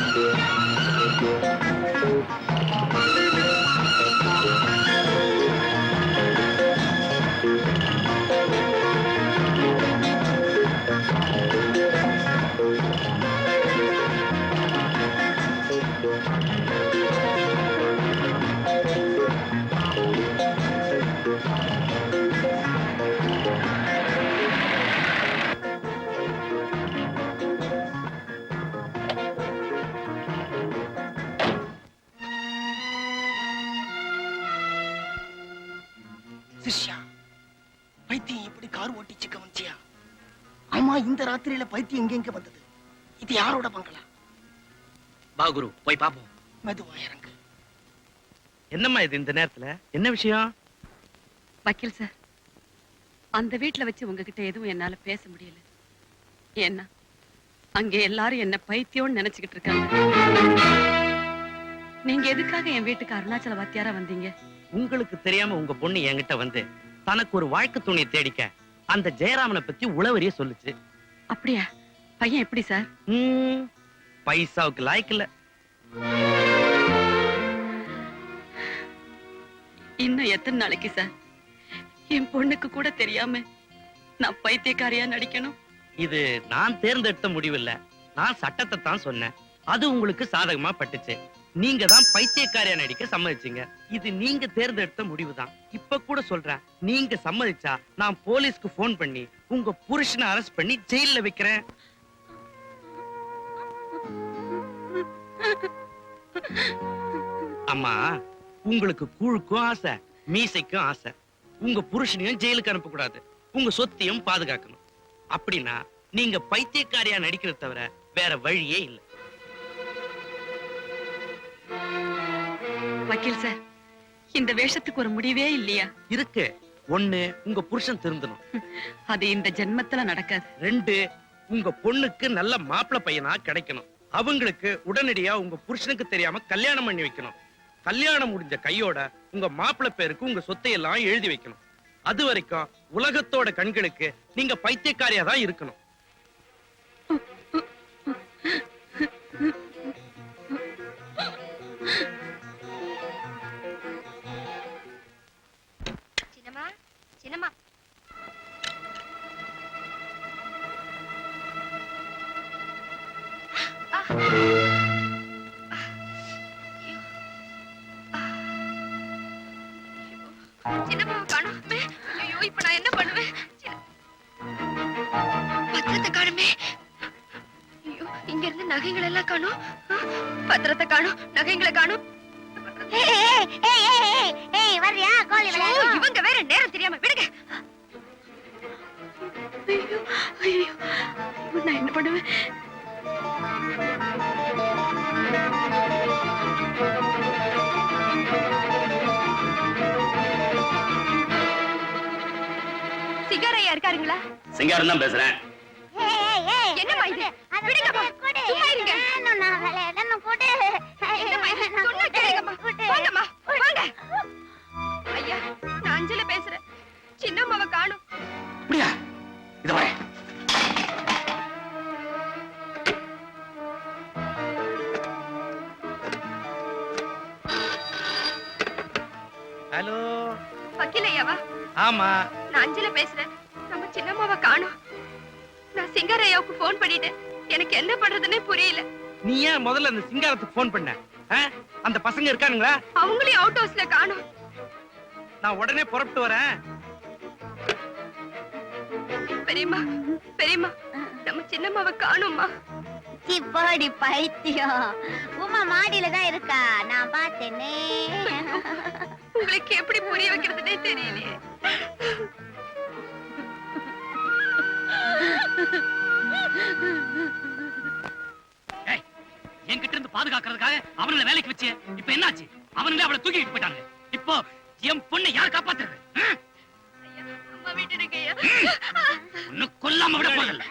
சிஷ்யா பைத்தியம் எப்படி கார் ஓட்டிச்சு கவனிச்சியா ஆமா இந்த ராத்திரியில பைத்தியம் எங்க எங்க வந்தது? இது யாரோட பங்களா? வா குரு போய் பாப்போம். மெதுவா இறங்கு. என்னம்மா இது இந்த நேரத்துல? என்ன விஷயம்? வக்கீல் சார் அந்த வீட்ல வச்சு உங்ககிட்ட எதுவும் என்னால பேச முடியல. ஏன்னா அங்க எல்லாரும் என்ன பைத்தியம்னு நினைச்சுக்கிட்டு இருக்காங்க. நீங்க எதுக்காக என் வீட்டுக்கு அருணாச்சல வாத்தியாரா வந்தீங்க? உங்களுக்கு தெரியாம உங்க பொண்ணு என்கிட்ட வந்து தனக்கு ஒரு வாழ்க்கை துணையை தேடிக்க அந்த ஜெயராமனை பத்தி உளவறிய சொல்லுச்சு. அப்படியா? பையன் எப்படி சார்? ம், பைசாவுக்கு லாய்க்கு இல்ல. இன்னும் எத்தனை நாளைக்கு சார்? என் பொண்ணுக்கு கூட தெரியாம நான் பைத்தியக்காரியா நடிக்கணும். இது நான் தேர்ந்தெடுத்த முடிவு இல்ல நான் சட்டத்தை தான் சொன்னேன். அது உங்களுக்கு சாதகமா பட்டுச்சு. நீங்க தான் பைத்தியக்காரியா நடிக்க சம்மதிச்சீங்க. இது நீங்க தேர்ந்தெடுத்த முடிவு தான் இப்ப கூட சொல்றேன் நீங்க சம்மதிச்சா நான் போலீஸ்க்கு போன் பண்ணி உங்க புருஷனை அரெஸ்ட் பண்ணி ஜெயில்ல வைக்கிறேன். அம்மா உங்களுக்கு கூழுக்கும் ஆசை மீசைக்கும் ஆசை. உங்க புருஷனையும் ஜெயிலுக்கு அனுப்ப கூடாது உங்க சொத்தையும் பாதுகாக்கணும். அப்படின்னா நீங்க பைத்தியக்காரியா நடிக்கிறத தவிர வேற வழியே இல்ல. வக்கீல் சார். இந்த வேஷத்துக்கு ஒரு முடிவே இல்லையா? இருக்கு. ஒண்ணு உங்க புருஷன் திருந்தணும். அது இந்த ஜென்மத்துல நடக்காது. ரெண்டு உங்க பொண்ணுக்கு நல்ல மாப்பிள்ளை பையனா கிடைக்கணும். அவங்களுக்கு உடனடியா உங்க புருஷனுக்கு தெரியாம கல்யாணம் பண்ணி வைக்கணும். கல்யாணம் முடிஞ்ச கையோட உங்க மாப்பிள்ளை பேருக்கு உங்க சொத்தை எல்லாம் எழுதி வைக்கணும். அது வரைக்கும் உலகத்தோட கண்களுக்கு நீங்க பைத்தியக்காரியா தான் இருக்கணும். ஐயோ. சின்னம்மாவை காணோமே? ஐயோ இப்ப நான் என்ன பண்ணுவேன்? சின்ன- பத்திரத்தை காணுமே. ஐயோ இங்க இருந்து நகைகள் எல்லாம் காணும். பத்திரத்தை காணும் நகைங்களை காணும். வர்றியா? ஐயோ, இவங்க வேற நேரம் தெரியாம விடுங்க. ஐயோ ஐயோ நான் என்ன பண்ணுவேன்? இருக்காருங்களா சிங்காரம் தான் பேசுறேன். என்னம்மா இது? விடுங்கம்மா. சும்மா இருங்க. என்னம்மா இது? சொன்னா கேளுங்கம்மா. வாங்கம்மா வாங்க. ஐயா நான் அஞ்சல பேசுறேன். சின்னம்மாவை காணும். அப்படியா? இத வரேன் ஹலோ. வக்கீல் ஐயாவா? ஆமா. நான் அஞ்சல பேசுறேன். சின்னம்மாவை காணும். நான் சிங்கார ஐயாவுக்கு போன் பண்ணிட்டேன். எனக்கு என்ன பண்றதுன்னே புரியல. நீ ஏன் முதல்ல அந்த சிங்காரத்துக்கு ஃபோன் பண்ண? அந்த பசங்க இருக்கானுங்களா? அவங்களையும் அவுட் ஹவுஸ்ல காணும். நான் உடனே புறப்பட்டு வரேன். பெரியம்மா பெரியம்மா நம்ம சின்னம்மாவை காணும்மா. சிப்பாடி பைத்தியம். உமா மாடியில தான் இருக்கா? நான் பார்த்தேனே. உங்களுக்கு எப்படி புரிய வைக்கிறதுனே தெரியலையே. என்கிட்ட இருந்து பாதுகாக்கிறதுக்காக அவனுங்களை வேலைக்கு வச்சு இப்ப என்னாச்சு? அவனுங்களே அவளை தூக்கிட்டு போயிட்டாங்க இப்போ என் பொண்ணை யார் காப்பாத்துறது? கொல்லாம விட போறதில்ல.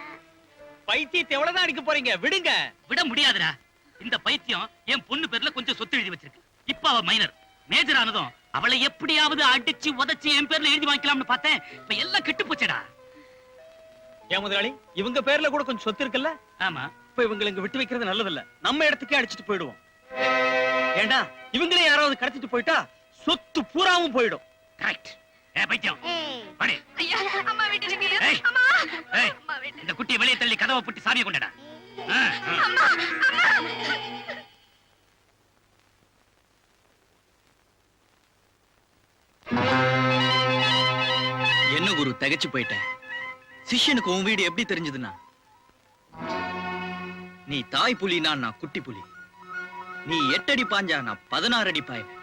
பைத்தியத்தை எவ்வளவுதான் அடிக்க போறீங்க? விடுங்க. விட முடியாதுடா. இந்த பைத்தியம் என் பொண்ணு பேர்ல கொஞ்சம் சொத்து எழுதி வச்சிருக்கு. இப்ப அவ மைனர் மேஜர் ஆனதும் அவளை எப்படியாவது அடிச்சு உதைச்சு என் பேர்ல எழுதி வாங்கிக்கலாம்னு பார்த்தேன். இப்ப எல்லாம் கெட்டு போச்சடா. ஏன் முதலாளி? இவங்க பேர்ல கூட கொஞ்சம் சொத்து இருக்குல்ல? ஆமா. இப்ப இவங்களை இங்க விட்டு வைக்கிறது நல்லதில்ல. நம்ம இடத்துக்கே அடிச்சிட்டு போயிடுவோம். ஏண்டா? இவங்களே யாராவது கடத்திட்டு போயிட்டா சொத்து பூராவும் போயிடும். கரெக்ட் இந்த குட்டியை வெளியே தள்ளி கதவை பூட்டி சாவியை கொண்டடா. என்ன குரு தகச்சு போயிட்டேன். சிஷ்யனுக்கு உன் வீடு எப்படி தெரிஞ்சதுன்னா? நீ தாய் புலினா நான் குட்டி புலி. நீ எட்டடி பாஞ்சா நான் பதினாறு அடி பாய்வேன்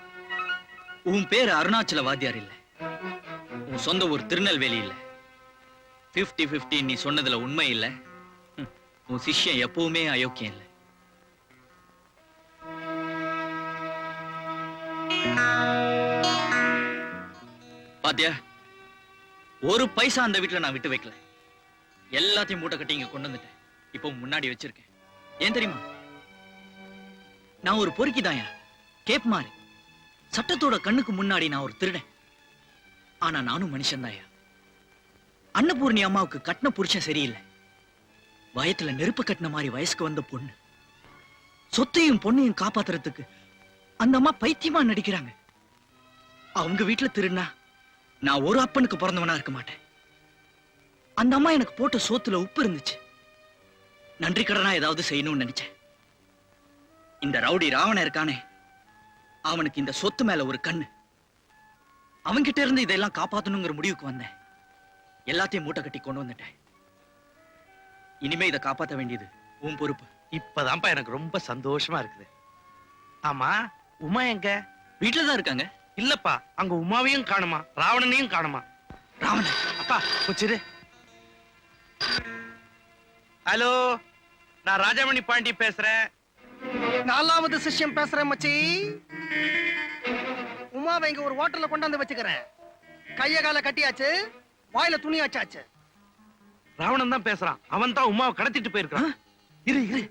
உன் பேர் அருணாச்சல வாத்தியார் இல்ல. உன் சொந்த ஊர் திருநெல்வேலி இல்ல. 50 50 நீ சொன்னதுல உண்மை இல்ல. உன் சிஷ்யன் எப்பவுமே அயோக்கியம் இல்ல. பாத்தியா? ஒரு பைசா அந்த வீட்டுல நான் விட்டு வைக்கல. எல்லாத்தையும் மூட்டை கட்டி இங்க கொண்டு வந்துட்டேன். இப்போ முன்னாடி வச்சிருக்கேன். ஏன் தெரியுமா? நான் ஒரு பொறுக்கிதாயா கேப் மாறி. சட்டத்தோட கண்ணுக்கு முன்னாடி நான் ஒரு திருடன். ஆனா நானும் மனுஷன்தாயா அன்னபூர்ணி அம்மாவுக்கு கட்டின புருஷன் சரியில்லை. வயத்துல நெருப்பு கட்டின மாதிரி வயசுக்கு வந்த பொண்ணு. சொத்தையும் பொண்ணையும் காப்பாத்துறதுக்கு அந்த அம்மா பைத்தியமா நடிக்கிறாங்க. அவங்க வீட்டுல திருடினா? நான் ஒரு அப்பனுக்கு பிறந்தவனா இருக்க மாட்டேன். அந்த அம்மா எனக்கு போட்ட சோத்துல உப்பு இருந்துச்சு. நன்றி கடனா ஏதாவது செய்யணும்னு நினைச்சேன். இந்த ரவுடி ராவணன் இருக்கானே அவனுக்கு இந்த சொத்து மேல ஒரு கண்ணு. அவன்கிட்ட இருந்து இதெல்லாம் காப்பாத்தணுங்கிற முடிவுக்கு வந்தேன். எல்லாத்தையும் மூட்டை கட்டி கொண்டு வந்துட்டேன். இனிமே இதை காப்பாத்த வேண்டியது உன் பொறுப்பு. இப்பதான்ப்பா எனக்கு ரொம்ப சந்தோஷமா இருக்குது. ஆமா உமா எங்க? வீட்டுல தான் இருக்காங்க. இல்லப்பா அங்க உமாவையும் காணுமா ராவணனையும் காணுமா? ராவணன். அப்பா கொச்சிரு ஹலோ நான் ராஜாமணி பாண்டி பேசுறேன். நாலாவது சிஷ்யம் பேசுறேன் மச்சி. உமாவை இங்க ஒரு ஹோட்டல்ல கொண்டாந்து வச்சுக்கிறேன். கைய கால கட்டியாச்சு வாயில துணி வச்சாச்சு. ராவணன் தான் பேசுறான். அவன் தான் உமாவை கடத்திட்டு போயிருக்கான் இரு இரு.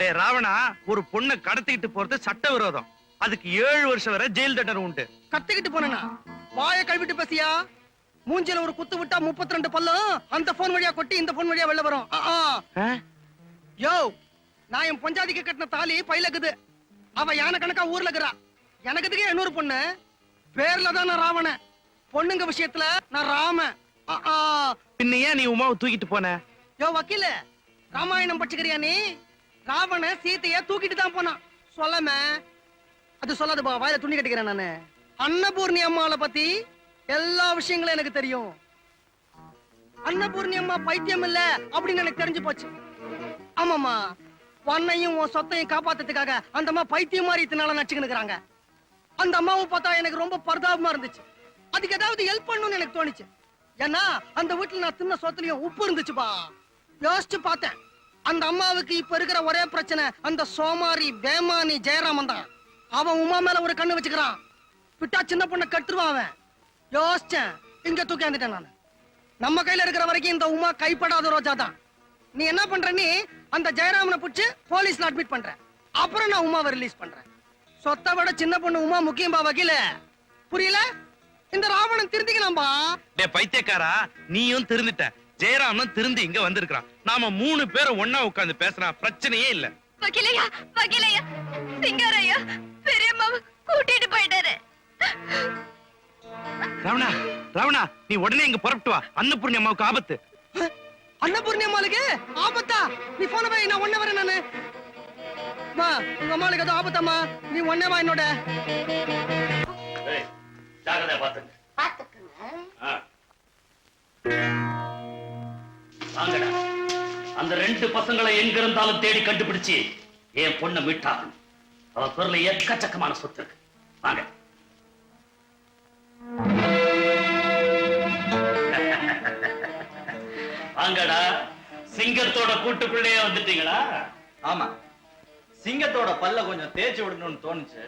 டேய் ராவணா ஒரு பொண்ணை கடத்திட்டு போறது சட்ட விரோதம் அதுக்கு ஏழு வருஷம் வரை ஜெயில் தண்டனை உண்டு. கத்திக்கிட்டு போனா வாய கழுவிட்டு பேசியா? மூஞ்சில ஒரு குத்து விட்டா முப்பத்தி ரெண்டு பல்லும். அந்த போன் வழியா கொட்டி இந்த போன் வழியா வெளில வரும்? யோ நான் என் பொஞ்சாதிக்கு கட்டின தாலி பைலக்குது அவ யானை கணக்கா ஊர்ல இருக்கிறா. எனக்கு இதுக்கு இன்னொரு பொண்ணு? பேர்ல தான் நான் ராவணன் பொண்ணுங்க விஷயத்துல நான் ஆ. பின்ன ஏன் நீ உமாவை தூக்கிட்டு போன? யோ வக்கீல ராமாயணம் படிச்சுக்கிறியா நீ? ராவண சீதைய தூக்கிட்டு தான் போனான். சொல்லாம அது சொல்லாது பா வாயில துணி கட்டிக்கிறேன் நானு. அன்னபூர்ணி அம்மாளை பத்தி எல்லா விஷயங்களும் எனக்கு தெரியும். அன்னபூர்ணி அம்மா பைத்தியம் இல்ல அப்படின்னு எனக்கு தெரிஞ்சு போச்சு. ஆமாமா உன்னையும் உன் சொத்தையும் காப்பாத்துறதுக்காக அந்த அம்மா பைத்தியம் மாதிரி இத்தனால நச்சுக்கினுக்குறாங்க அந்த அம்மாவை பார்த்தா எனக்கு ரொம்ப பரிதாபமா இருந்துச்சு. அதுக்கு ஏதாவது ஹெல்ப் பண்ணணும்னு எனக்கு தோணுச்சு. ஏன்னா அந்த வீட்டுல நான் தின்ன சொத்துலயும் உப்பு இருந்துச்சுப்பா. யோசிச்சு பார்த்தேன். அந்த அம்மாவுக்கு இப்ப இருக்கிற ஒரே பிரச்சனை அந்த சோமாரி பேமானி ஜெயராமன் தான். அவன் உமா மேல ஒரு கண்ணு வச்சுக்கிறான். விட்டா சின்ன பொண்ணை கட்டுருவான் அவன். யோசிச்சேன். இங்க தூக்கியாந்துட்டேன் நான். நம்ம கையில இருக்கிற வரைக்கும் இந்த உமா கைப்படாத ரோஜா தான். நீ என்ன பண்ற? நீ அந்த ஜெயராமனை பிடிச்சு போலீஸ்ல அட்மிட் பண்ற. அப்புறம் நான் உமாவை ரிலீஸ் பண்றேன். சொத்தை விட சின்ன பொண்ணு உமா முக்கியம் பா வக்கீல. புரியல? இந்த ராவணன் திருந்திக்கலாம்பா? டே பைத்தியக்காரா நீயும் திருந்துட்ட. ஜெயராமனும் திருந்து இங்க வந்திருக்கான் நாம மூணு பேரும் ஒண்ணா உட்கார்ந்து பேசினா பிரச்சனையே இல்ல. வக்கீலையா வக்கீலையா சிங்காரையா பெரியம்மாவை கூட்டிட்டு போயிட்டாரு. ராவணா ராவணா நீ உடனே இங்க புறப்பட்டு வா. அன்னபூர்ணி அம்மாவுக்கு ஆபத்து. அன்னபூர்ணி அம்மாளுக்கு? ஆபத்தா? நீ போன வை நான் ஒன்னே வரேன் நானு. மா உங்க அம்மாளுக்கு ஏதோ ஆபத்தாம்மா? நீ ஒன்னே வா என்னோட. அந்த ரெண்டு பசங்களை எங்க இருந்தாலும் தேடி கண்டுபிடிச்சு என் பொண்ணை மீட்டாகணும். அவ பேர்ல எக்கச்சக்கமான சொத்து இருக்கு. வாங்க. வாங்கடா. சிங்கத்தோட கூட்டுக்குள்ளேயே வந்துட்டீங்களா? ஆமா. சிங்கத்தோட பல்ல கொஞ்சம் தேய்ச்சி விடணும்னு தோணுச்சு.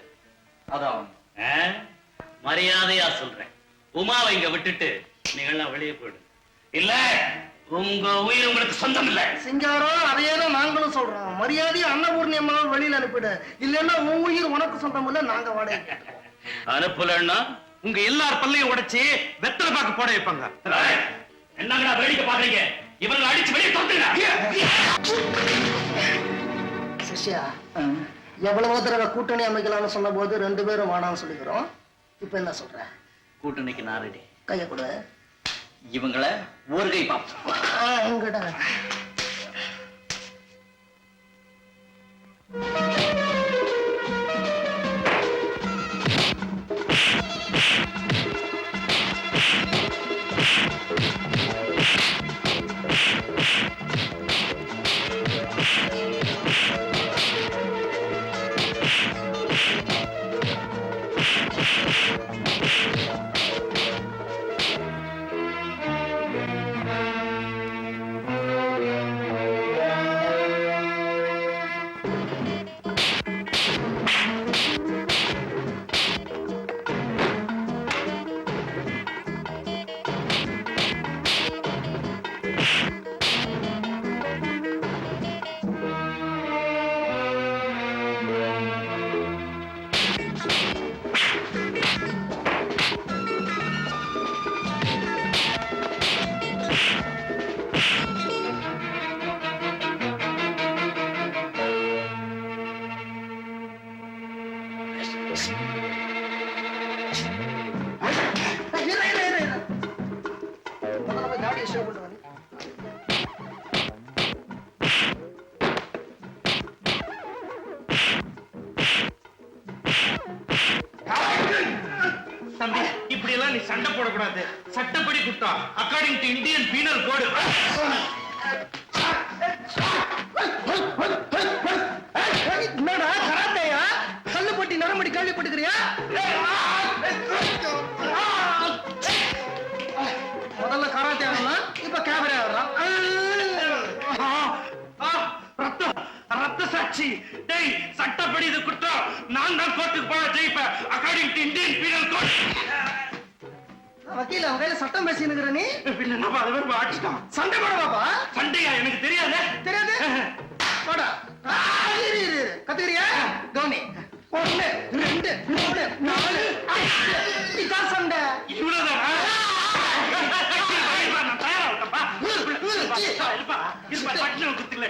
அதான்? மரியாதையா சொல்றேன். உமாவை இங்க விட்டுட்டு நீங்கள்லாம் வெளியே போயிடு. இல்ல உங்க உயிர் உங்களுக்கு சொந்தம் இல்ல. சிங்காரம் அதையே தான் நாங்களும் சொல்றோம். மரியாதையை அன்னபூர்ணி அம்மாவை வெளியில அனுப்பிடு. இல்லைன்னா உன் உயிர் உனக்கு சொந்தம் இல்ல நாங்க வாடகை அனுப்பலன்னா உங்க எல்லார் பல்லையும் உடைச்சு வெத்தலை பாக்கு போட வைப்பாங்க. என்னங்கடா வேடிக்கை பாக்குறீங்க? இவங்களை அடிச்சு வெளியே தோத்துங்க சிஷ்யா எவ்வளவோ தடவை கூட்டணி அமைக்கலாம்னு சொன்ன போது ரெண்டு பேரும் வேணாம்னு சொல்லிக்கிறோம். இப்ப என்ன சொல்ற? கூட்டணிக்கு நான் ரெடி கைய கொடு. இவங்கள ஒரு கை பாப்போம் you கையில சட்டம் பேசினுங்கிற நீ? பின்ன நம்ம அதை வேற அடிச்சிட்டான் சண்டை போட பாப்பா சண்டையா? எனக்கு தெரியாதே. தெரியாது? போடா. இரு, இரு. கத்துக்கிறியா? கவனி ஒண்ணு ரெண்டு மூணு நாலு. இதான் சண்டை. இவ்வளவுதானா? தயாராகட்டப்பா இருப்பா இருப்பா. பட்டின குத்தில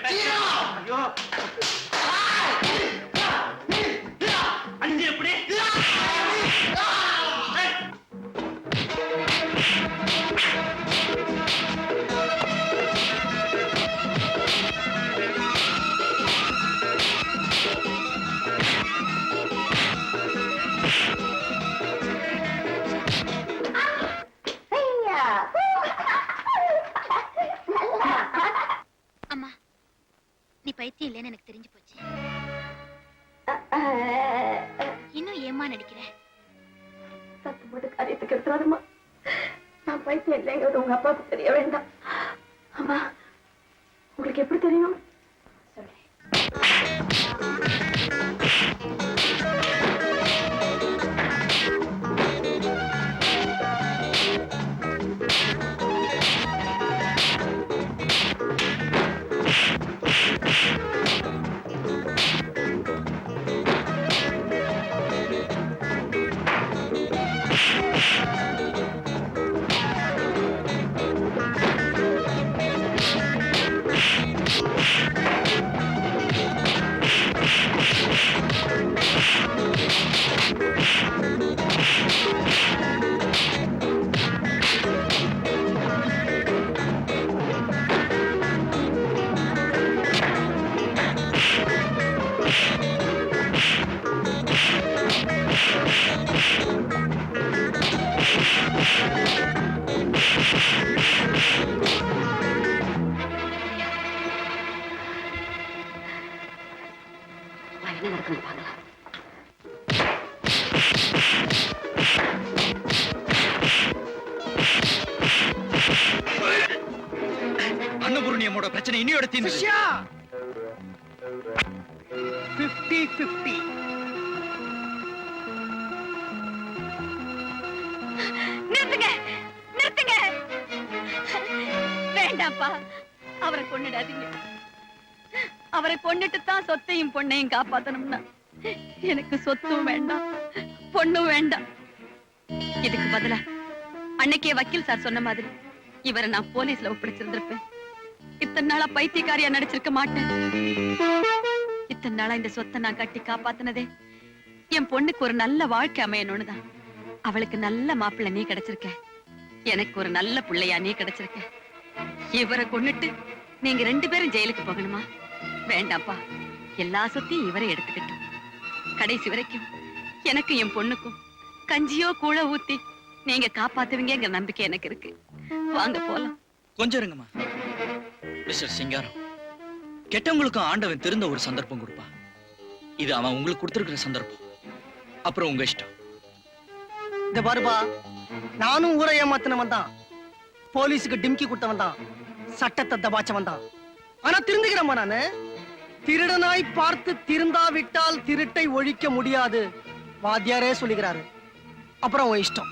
இன்னையோட தீர்ந்து சிஷ்யா பிப்டி பிப்டி நிறுத்துங்க நிறுத்துங்க. வேண்டாம் வேண்டாம்ப்பா அவரை கொன்னுடாதீங்க. அவரை கொன்னுட்டு தான் சொத்தையும் பொண்ணையும் காப்பாத்தணும்னா எனக்கு சொத்தும் வேண்டாம் பொண்ணும் வேண்டாம். இதுக்கு பதிலா அன்னைக்கே வக்கீல் சார் சொன்ன மாதிரி இவரை நான் போலீஸ்ல ஒப்படைச்சிருந்திருப்பேன். இத்தனை நாளா பைத்தியக்காரியா நடிச்சிருக்க மாட்டேன். இத்தனை நாளா இந்த சொத்தை நான் கட்டி காப்பாத்தினதே என் பொண்ணுக்கு ஒரு நல்ல வாழ்க்கை அமையணும்னு தான் அவளுக்கு நல்ல மாப்பிள்ளை நீ கிடைச்சிருக்க. எனக்கு ஒரு நல்ல பிள்ளையா நீ கிடைச்சிருக்க. இவரை கொன்னுட்டு நீங்க ரெண்டு பேரும் ஜெயிலுக்கு போகணுமா? வேண்டாம்ப்பா. எல்லா சொத்தையும் இவரை எடுத்துக்கிட்டோம் கடைசி வரைக்கும் எனக்கும் என் பொண்ணுக்கும் கஞ்சியோ கூழ ஊத்தி நீங்க காப்பாத்துவீங்கங்கிற நம்பிக்கை எனக்கு இருக்கு. வாங்க போலாம். கொஞ்சம் இருங்கம்மா. மிஸ்டர் சிங்காரம் கெட்டவங்களுக்கும் ஆண்டவன் திருந்த ஒரு சந்தர்ப்பம் கொடுப்பான் இது அவன் உங்களுக்கு கொடுத்திருக்கிற சந்தர்ப்பம். அப்புறம் உங்க இஷ்டம். இந்த பாருபா நானும் ஊரை ஏமாத்தினவன் தான் போலீஸுக்கு டிம்கி கொடுத்தவன் தான் சட்டத்தை தபாச்சவன் தான் ஆனா திருந்துகிறம்மா நானு. திருடனாய் பார்த்து திருந்தாவிட்டால் திருட்டை ஒழிக்க முடியாது. வாத்தியாரே சொல்லுகிறாரு. அப்புறம் உன் இஷ்டம்.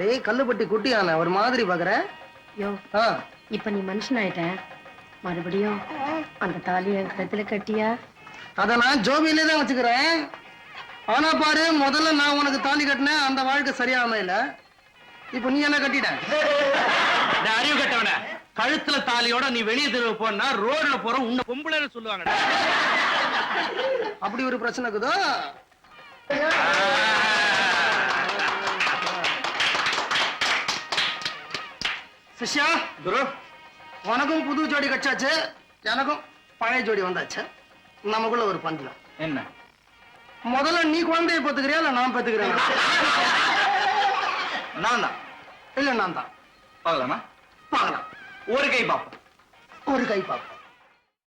டேய் கல்லுப்பட்டி குட்டியான ஒரு மாதிரி பாக்குற? யோ இப்ப நீ மனுஷனாயிட்ட. மறுபடியும் அந்த தாலி என் கழுத்துல கட்டியா? அத நான் ஜோபியிலே தான் வச்சுக்கிறேன். ஆனா பாரு முதல்ல நான் உனக்கு தாலி கட்டினேன் அந்த வாழ்க்கை சரியா அமையல இப்ப நீ என்ன கட்டிட்ட? அறிவு கட்டவன. கழுத்துல தாலியோட நீ வெளியே தெருவு போனா ரோட்ல போற உன்னை பொம்பளைன்னு சொல்லுவாங்கடா அப்படி ஒரு பிரச்சனை இருக்குதோ? சிஷ்யா குரு உனக்கும் புது ஜோடி கச்சாச்சு எனக்கும் பழைய ஜோடி வந்தாச்சு. நமக்குள்ள ஒரு பந்தயம் என்ன? முதல்ல நீ குழந்தைய பத்துக்கிறியா இல்ல நான் பத்துக்கிறேன் நான் தான் இல்ல நான் தான் பார்க்கலாமா? பார்க்கலாம். ஒரு கை பாப்போம் ஒரு கை பார்ப்போம்.